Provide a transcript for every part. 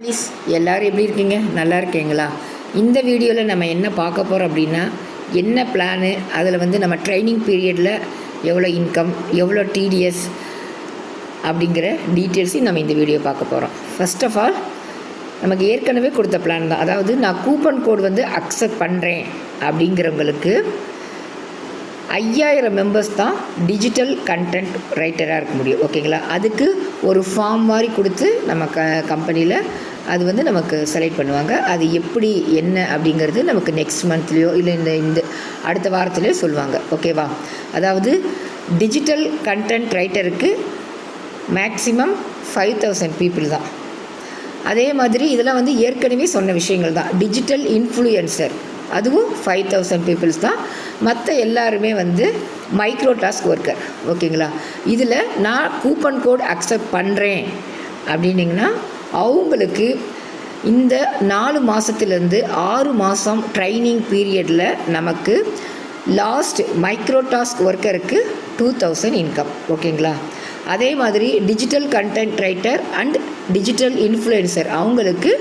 Please எல்லோரும் எப்படி இருக்கீங்க? நல்லா இருக்கீங்களா? இந்த வீடியோவில் நம்ம என்ன பார்க்க போகிறோம் அப்படின்னா என்ன பிளானு அதில் வந்து நம்ம ட்ரைனிங் பீரியடில் எவ்வளோ இன்கம் எவ்வளோ டிடிஎஸ் அப்படிங்கிற டீட்டெயில்ஸையும் நம்ம இந்த வீடியோ பார்க்க போகிறோம் ஃபர்ஸ்ட் ஆஃப் ஆல் நமக்கு ஏற்கனவே கொடுத்த பிளான் தான். அதாவது நான் கூப்பன் கோட் வந்து அக்செப்ட் பண்ணுறேன் அப்படிங்கிறவங்களுக்கு ஐயாயிரம் மெம்பர்ஸ் தான் டிஜிட்டல் கண்டென்ட் ரைட்டராக இருக்க முடியும் ஓகேங்களா அதுக்கு ஒரு ஃபார்ம் மாதிரி கொடுத்து நம்ம க கம்பெனியில் அது வந்து நமக்கு செலக்ட் பண்ணுவாங்க. அது எப்படி என்ன அப்படிங்கிறது நமக்கு நெக்ஸ்ட் மந்த்லேயோ இல்லை இந்த இந்த அடுத்த வாரத்துலேயோ சொல்லுவாங்க ஓகேவா அதாவது டிஜிட்டல் கண்டென்ட் ரைட்டருக்கு மேக்ஸிமம் ஃபைவ் தௌசண்ட் பீப்புள் தான். அதே மாதிரி இதெல்லாம் வந்து ஏற்கனவே சொன்ன விஷயங்கள் தான். டிஜிட்டல் இன்ஃப்ளூயன்சர் அதுவும் ஃபைவ் தௌசண்ட் பீப்புள்ஸ் தான். மற்ற எல்லாருமே வந்து மைக்ரோ டாஸ்க் ஒர்க்கர் ஓகேங்களா? இதில் நான் கூப்பன் கோட் அக்செப்ட் பண்ணுறேன் அப்படின்னிங்கன்னா அவங்களுக்கு இந்த நாலு மாதத்துலேருந்து ஆறு மாதம் ட்ரைனிங் பீரியடில் நமக்கு லாஸ்ட் மைக்ரோ டாஸ்க் ஒர்க்கருக்கு டூ தௌசண்ட் இன்கம் ஓகேங்களா? அதே மாதிரி digital content writer and digital influencer அவங்களுக்கு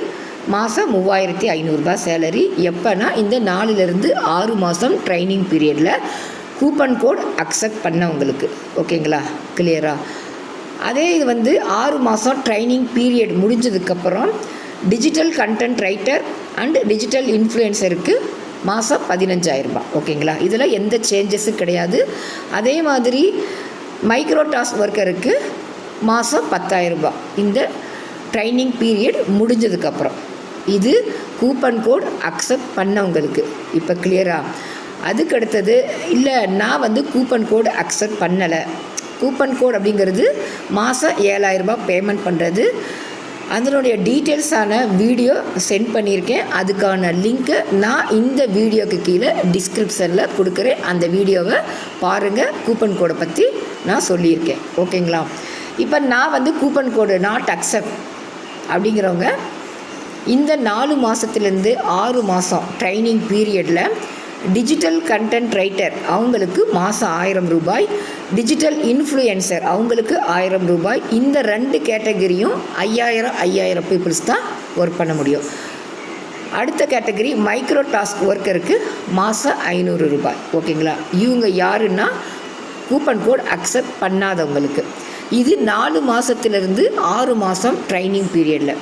மாதம் மூவாயிரத்தி ஐநூறுரூபா சேலரி எப்போனா இந்த நாலுலேருந்து ஆறு மாதம் ட்ரைனிங் பீரியடில் கூப்பன் கோட் அக்செப்ட் பண்ணவங்களுக்கு. ஓகேங்களா? கிளியரா அதே இது வந்து ஆறு மாதம் ட்ரைனிங் பீரியட் முடிஞ்சதுக்கப்புறம் digital content writer and digital இன்ஃப்ளூயன்சருக்கு மாதம் பதினஞ்சாயிரரூபா ஓகேங்களா? இதில் எந்த சேஞ்சஸும் கிடையாது. அதே மாதிரி மைக்ரோ டாஸ்க் ஒர்க்கருக்கு மாதம் பத்தாயிரரூபா இந்த ட்ரைனிங் பீரியட் முடிஞ்சதுக்கப்புறம். இது கூப்பன் கோட் அக்செப்ட் பண்ணவங்களுக்கு. இப்போ கிளியரா அதுக்கு அடுத்தது இல்லை நான் வந்து கூப்பன் கோடு அக்செப்ட் பண்ணலை. கூப்பன் கோட் அப்படிங்கிறது மாதம் ஏழாயிரரூபா பேமெண்ட் பண்ணுறது அதனுடைய டீட்டெயில்ஸான வீடியோ சென்ட் பண்ணியிருக்கேன். அதுக்கான லிங்க்கை நான் இந்த வீடியோக்கு கீழே டிஸ்கிரிப்ஷனில் கொடுக்குறேன். அந்த வீடியோவை பாருங்கள் கூப்பன் கோடை பற்றி நான் சொல்லியிருக்கேன். ஓகேங்களா இப்போ நான் வந்து கூப்பன் கோடு நாட் அக்செப்ட் அப்படிங்கிறவங்க இந்த நாலு மாதத்துலேருந்து ஆறு மாதம் ட்ரைனிங் பீரியடில் டிஜிட்டல் கண்டென்ட் ரைட்டர் அவங்களுக்கு மாதம் ஆயிரம் ரூபாய் டிஜிட்டல் இன்ஃப்ளூயன்சர் அவங்களுக்கு ஆயிரம் ரூபாய். இந்த ரெண்டு கேட்டகரியும் ஐயாயிரம் ஐயாயிரம் பீப்புள்ஸ் தான் ஒர்க் பண்ண முடியும். அடுத்த கேட்டகரி மைக்ரோ டாஸ்க் ஒர்க்கருக்கு மாதம் ஐநூறு ரூபாய். ஓகேங்களா இவங்க யாருன்னா கூப்பன் கோட் அக்செப்ட் பண்ணாதவங்களுக்கு. இது நாலு மாதத்துலேருந்து ஆறு மாதம் ட்ரைனிங் பீரியடில்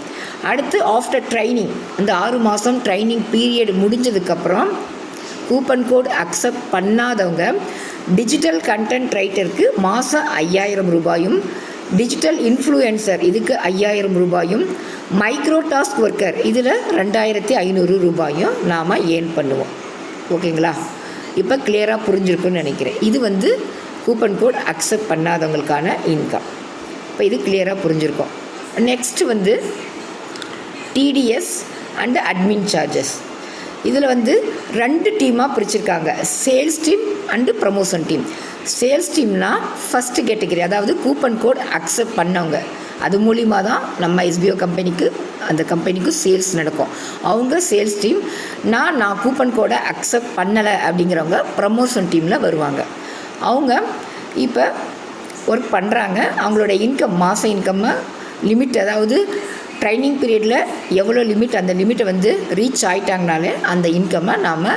அடுத்து ஆஃப்டர் ட்ரைனிங் இந்த ஆறு மாதம் ட்ரைனிங் பீரியட் முடிஞ்சதுக்கப்புறம் கூப்பன் கோட் அக்செப்ட் பண்ணாதவங்க டிஜிட்டல் கண்டென்ட் ரைட்டருக்கு மாதம் ஐயாயிரம் ரூபாயும் டிஜிட்டல் இன்ஃப்ளூயன்சர் இதுக்கு ஐயாயிரம் ரூபாயும் மைக்ரோ டாஸ்க் ஒர்க்கர் இதில் ரெண்டாயிரத்தி ஐநூறு ரூபாயும் நாம் ஏர்ன் பண்ணுவோம். ஓகேங்களா இப்போ கிளியராக புரிஞ்சிருக்குன்னு நினைக்கிறேன். இது வந்து கூப்பன் கோட் அக்செப்ட் பண்ணாதவங்களுக்கான இன்கம் இப்போ இது கிளியராக புரிஞ்சிருக்கோம். நெக்ஸ்ட் வந்து டிடிஎஸ் அண்டு அட்மின் சார்ஜஸ் இதில் வந்து ரெண்டு டீமாக பிரிச்சிருக்காங்க. Sales team and promotion team sales டீம்னா first category அதாவது கூப்பன் கோட் அக்செப்ட் பண்ணவங்க. அது மூலிமா தான் நம்ம எஸ்பிஓ கம்பெனிக்கு அந்த கம்பெனிக்கு சேல்ஸ் நடக்கும். அவங்க சேல்ஸ் டீம் நான் நான் கூப்பன் கோடை அக்செப்ட் பண்ணலை அப்படிங்கிறவங்க ப்ரமோஷன் டீமில் வருவாங்க. அவங்க இப்போ ஒர்க் பண்ணுறாங்க அவங்களோட இன்கம் மாத இன்கம்மை லிமிட் அதாவது ட்ரைனிங் பீரியடில் எவ்வளோ லிமிட் அந்த லிமிட்டை வந்து ரீச் ஆகிட்டாங்கனாலே அந்த இன்கம்மை நாம்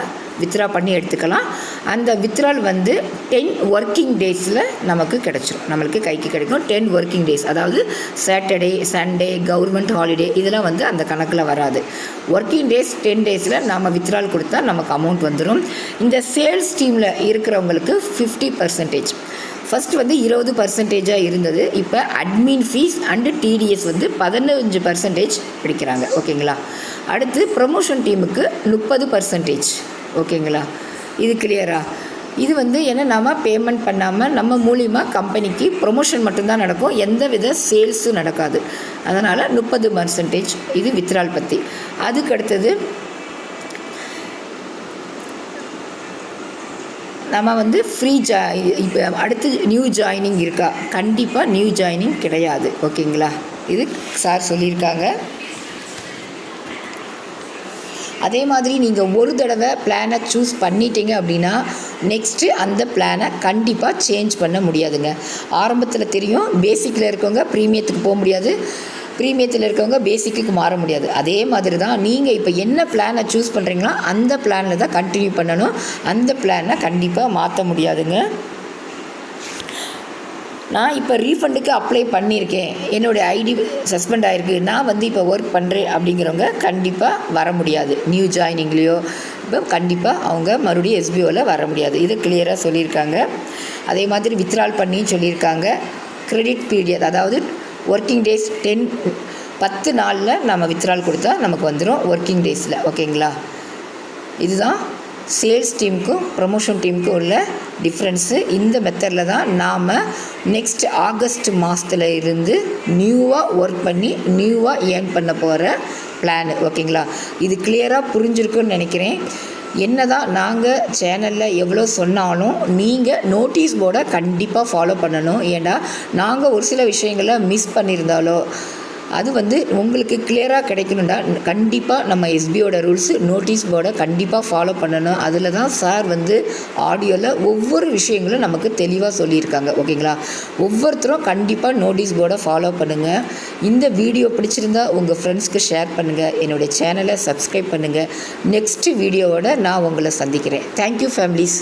வித்ரா பண்ணி எடுத்துக்கலாம். அந்த வித்ரால் வந்து டென் ஒர்க்கிங் டேஸில் நமக்கு கிடச்சிரும். நம்மளுக்கு கைக்கு கிடைக்கும். டென் ஒர்க்கிங் டேஸ் அதாவது சாட்டர்டே சண்டே கவர்மெண்ட் ஹாலிடே இதெல்லாம் வந்து அந்த கணக்கில் வராது. ஒர்க்கிங் டேஸ் டென் டேஸில் நம்ம வித்ரால் கொடுத்தா நமக்கு அமௌண்ட் வந்துடும் இந்த சேல்ஸ் டீமில் இருக்கிறவங்களுக்கு ஃபிஃப்டி பர்சன்டேஜ் ஃபஸ்ட் வந்து இருபது பர்சன்டேஜாக இருந்தது. இப்போ அட்மின் ஃபீஸ் அண்டு டிடிஎஸ் வந்து பதினஞ்சு பர்சன்டேஜ் பிடிக்கிறாங்க. ஓகேங்களா? அடுத்து ப்ரொமோஷன் டீமுக்கு முப்பது பர்சன்டேஜ் ஓகேங்களா? இது கிளியரா இது வந்து என்ன நம்ம பேமெண்ட் பண்ணாமல் நம்ம மூலியமாக கம்பெனிக்கு ப்ரொமோஷன் மட்டும்தான் நடக்கும். எந்த வித சேல்ஸும் நடக்காது. அதனால் முப்பது பர்சன்டேஜ் இது வித்ரால் பற்றி அதுக்கு அடுத்தது நம்ம வந்து ஃப்ரீ ஜா இப்போ அடுத்து நியூ ஜாயினிங் இருக்கா? கண்டிப்பாக நியூ ஜாயினிங் கிடையாது. ஓகேங்களா? இது சார் சொல்லியிருக்காங்க. அதே மாதிரி நீங்கள் ஒரு தடவை பிளானை சூஸ் பண்ணிட்டீங்க அப்படின்னா நெக்ஸ்ட்டு அந்த பிளானை கண்டிப்பாக சேஞ்ச் பண்ண முடியாதுங்க. ஆரம்பத்தில் தெரியும் பேசிக்கில் இருக்கவங்க ப்ரீமியத்துக்கு போக முடியாது. ப்ரீமியத்தில் இருக்கவங்க பேசிக்கு மாற முடியாது. அதே மாதிரி தான் நீங்கள் இப்போ என்ன பிளானை சூஸ் பண்ணுறீங்களோ அந்த பிளானில் தான் கண்டினியூ பண்ணணும். அந்த பிளானை கண்டிப்பாக மாற்ற முடியாதுங்க. நான் இப்போ ரீஃபண்டுக்கு அப்ளை பண்ணியிருக்கேன். என்னுடைய ஐடி சஸ்பெண்ட் ஆகிருக்கு நான் வந்து இப்போ ஒர்க் பண்ணுறேன் அப்படிங்கிறவங்க கண்டிப்பாக வர முடியாது. நியூ ஜாயினிங்லேயோ இப்போ கண்டிப்பாக அவங்க மறுபடியும் எஸ்பிஓவில் வர முடியாது. இது கிளியராக சொல்லியிருக்காங்க. அதே மாதிரி வித்ட்ரால் பண்ணியும் சொல்லியிருக்காங்க. கிரெடிட் பீரியட் அதாவது ஒர்க்கிங் டேஸ் டென் பத்து நாளில் நம்ம வித்ரால் கொடுத்தா நமக்கு வந்துடும் ஒர்க்கிங் டேஸில் ஓகேங்களா? இதுதான் சேல்ஸ் டீமுக்கும் ப்ரமோஷன் டீமுக்கும் உள்ள டிஃப்ரென்ஸு இந்த மெத்தடில் தான் நாம் நெக்ஸ்ட் ஆகஸ்ட் மாதத்தில் இருந்து நியூவாக ஒர்க் பண்ணி நியூவாக ஏர்ன் பண்ண போகிற பிளான் ஓகேங்களா? இது கிளியராக புரிஞ்சிருக்குன்னு நினைக்கிறேன். என்ன தான் நாங்கள் சேனலில் எவ்வளோ சொன்னாலும் நீங்கள் நோட்டீஸ் போர்டை கண்டிப்பாக ஃபாலோ பண்ணணும். ஏன்னா நாங்கள் ஒரு சில விஷயங்களை மிஸ் பண்ணியிருந்தாலோ அது வந்து உங்களுக்கு கிளியராக கிடைக்கணும்னா கண்டிப்பாக நம்ம எஸ்பியோட ரூல்ஸு நோட்டீஸ் போர்டை கண்டிப்பாக ஃபாலோ பண்ணணும். அதில் தான் சார் வந்து ஆடியோவில் ஒவ்வொரு விஷயங்களும் நமக்கு தெளிவாக சொல்லியிருக்காங்க. ஓகேங்களா? ஒவ்வொருத்தரும் கண்டிப்பாக நோட்டீஸ் போர்டை ஃபாலோ பண்ணுங்கள் இந்த வீடியோ பிடிச்சிருந்தா உங்கள் ஃப்ரெண்ட்ஸ்க்கு ஷேர் பண்ணுங்கள் என்னுடைய சேனலை சப்ஸ்கிரைப் பண்ணுங்கள் நெக்ஸ்ட் வீடியோவோட நான் உங்களை சந்திக்கிறேன். Thank you families